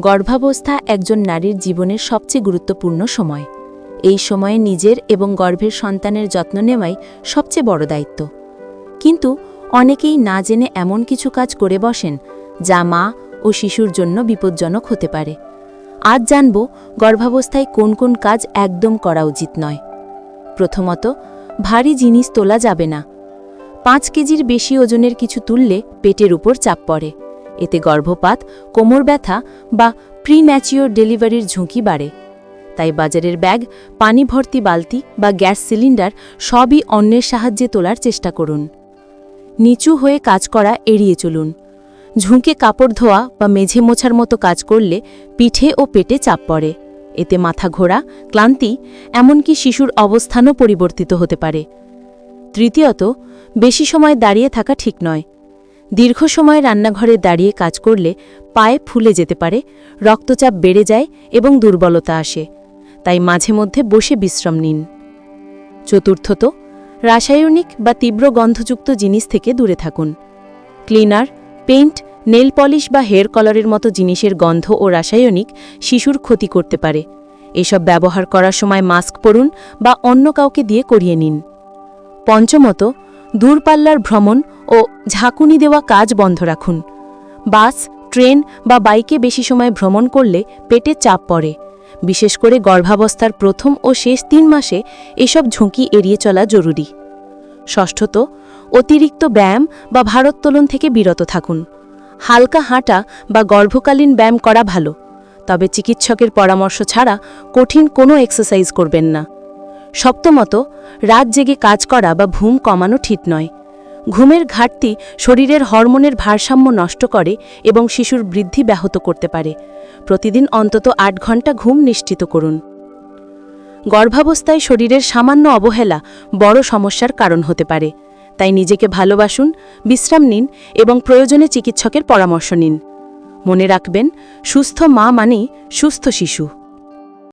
গর্ভাবস্থা একজন নারীর জীবনের সবচেয়ে গুরুত্বপূর্ণ সময়। এই সময়ে নিজের এবং গর্ভের সন্তানের যত্ন নেওয়াই সবচেয়ে বড় দায়িত্ব। কিন্তু অনেকেই না জেনে এমন কিছু কাজ করে বসেন, যা মা ও শিশুর জন্য বিপজ্জনক হতে পারে। আজ জানব গর্ভাবস্থায় কোন কোন কাজ একদম করা উচিত নয়। প্রথমত, ভারী জিনিস তোলা যাবে না। পাঁচ কেজির বেশি ওজনের কিছু তুললে পেটের উপর চাপ পড়ে। এতে গর্ভপাত, কোমর ব্যথা বা প্রিম্যাচিওর ডেলিভারির ঝুঁকি বাড়ে। তাই বাজারের ব্যাগ, পানি ভর্তি বালতি বা গ্যাস সিলিন্ডার সবই অন্যের সাহায্যে তোলার চেষ্টা করুন। নিচু হয়ে কাজ করা এড়িয়ে চলুন। ঝুঁকে কাপড় ধোয়া বা মেঝে মোছার মতো কাজ করলে পিঠে ও পেটে চাপ পড়ে। এতে মাথা ঘোরা, ক্লান্তি, এমনকি শিশুর অবস্থানও পরিবর্তিত হতে পারে। তৃতীয়ত, বেশি সময় দাঁড়িয়ে থাকা ঠিক নয়। দীর্ঘ সময় রান্নাঘরে দাঁড়িয়ে কাজ করলে পায়ে ফুলে যেতে পারে, রক্তচাপ বেড়ে যায় এবং দুর্বলতা আসে। তাই মাঝে মধ্যে বসে বিশ্রাম নিন। চতুর্থত, রাসায়নিক বা তীব্র গন্ধযুক্ত জিনিস থেকে দূরে থাকুন। ক্লিনার, পেইন্ট, নেল পলিশ বা হেয়ার কলারের মতো জিনিসের গন্ধ ও রাসায়নিক শিশুর ক্ষতি করতে পারে। এসব ব্যবহার করার সময় মাস্ক পরুন বা অন্য কাউকে দিয়ে করিয়ে নিন। পঞ্চমত দূরপাল্লার ভ্রমণ ও ঝাঁকুনি দেওয়া কাজ বন্ধ রাখুন। বাস, ট্রেন বা বাইকে বেশি সময় ভ্রমণ করলে পেটে চাপ পড়ে। বিশেষ করে গর্ভাবস্থার প্রথম ও শেষ তিন মাসে এসব ঝুঁকি এড়িয়ে চলা জরুরি। ষষ্ঠত, অতিরিক্ত ব্যায়াম বা ভারোত্তোলন থেকে বিরত থাকুন। হালকা হাঁটা বা গর্ভকালীন ব্যায়াম করা ভালো, তবে চিকিৎসকের পরামর্শ ছাড়া কঠিন কোনো এক্সারসাইজ করবেন না। সপ্তমত রাত জেগে কাজ করা বা ঘুম কমানো ঠিক নয়। ঘুমের ঘাটতি শরীরের হরমোনের ভারসাম্য নষ্ট করে এবং শিশুর বৃদ্ধি ব্যাহত করতে পারে। প্রতিদিন অন্তত আট ঘণ্টা ঘুম নিশ্চিত করুন। গর্ভাবস্থায় শরীরের সামান্য অবহেলা বড় সমস্যার কারণ হতে পারে। তাই নিজেকে ভালোবাসুন, বিশ্রাম নিন এবং প্রয়োজনে চিকিৎসকের পরামর্শ নিন। মনে রাখবেন, সুস্থ মা মানেই সুস্থ শিশু।